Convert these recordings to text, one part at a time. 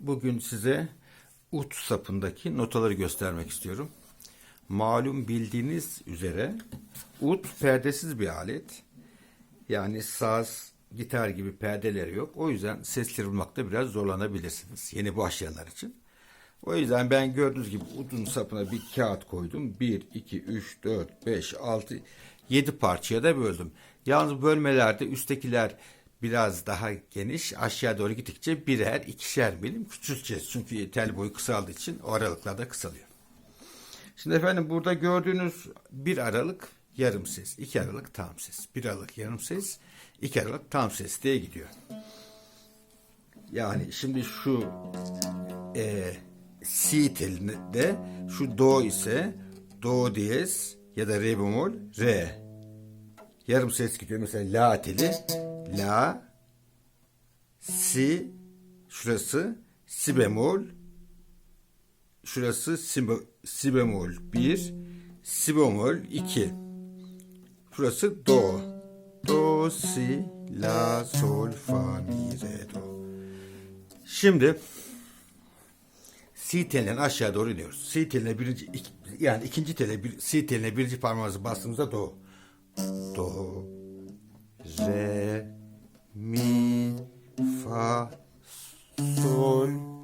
Bugün size ut sapındaki notaları göstermek istiyorum. Malum bildiğiniz üzere ut perdesiz bir alet. Yani saz, gitar gibi perdeleri yok. O yüzden sesleri bulmakta biraz zorlanabilirsiniz. Yeni başlayanlar için. O yüzden ben gördüğünüz gibi udun sapına bir kağıt koydum. 1, 2, 3, 4, 5, 6, 7 parçaya da böldüm. Yalnız bölmelerde üsttekiler biraz daha geniş. Aşağı doğru gittikçe birer, ikişer milim küçülteceğiz. Çünkü tel boyu kısaldığı için o aralıklar da kısalıyor. Şimdi efendim burada gördüğünüz bir aralık yarım ses, iki aralık tam ses, bir aralık yarım ses, iki aralık tam ses diye gidiyor. Yani şimdi şu e, si telinde şu do ise do diyez ya da re bemol re. Yarım ses gidiyor. Mesela la teli la si şurası si bemol şurası si, si bemol 1 si bemol 2 şurası do. Do si la sol fa mi re do. Şimdi si telinden aşağı doğru iniyoruz. Si teline birinci ik- yani ikinci tele bir, si teline birinci parmağımızı bastığımızda do. Do re mi fa sol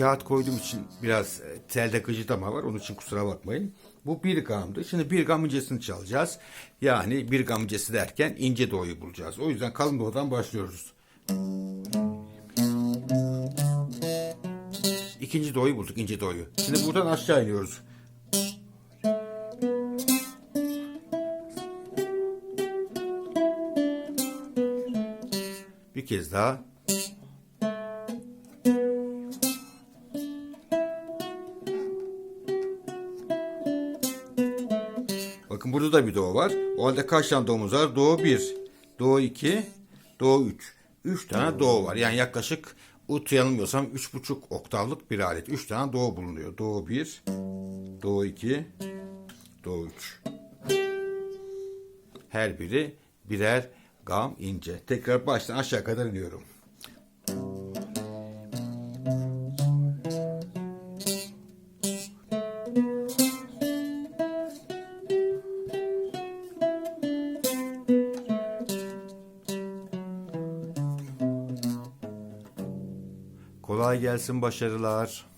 kağıt koyduğum için biraz e, telde gıcırdama var. Onun için kusura bakmayın. Bu bir gamdı. Şimdi bir gam incesini çalacağız. Yani bir gam incesi derken ince doğuyu bulacağız. O yüzden kalın doğudan başlıyoruz. İkinci doğuyu bulduk, ince doğuyu. Şimdi buradan aşağı iniyoruz. Bir kez daha. Bakın burada da bir do var. O halde kaç tane do'muz var? Do 1, do 2, do 3. 3 tane do var. Yani yaklaşık ut yanılmıyorsam 3,5 oktavlık bir alet. 3 tane do bulunuyor. Do 1, do 2, do 3. Her biri birer gam ince. Tekrar baştan aşağı kadar iniyorum. Kolay gelsin başarılar.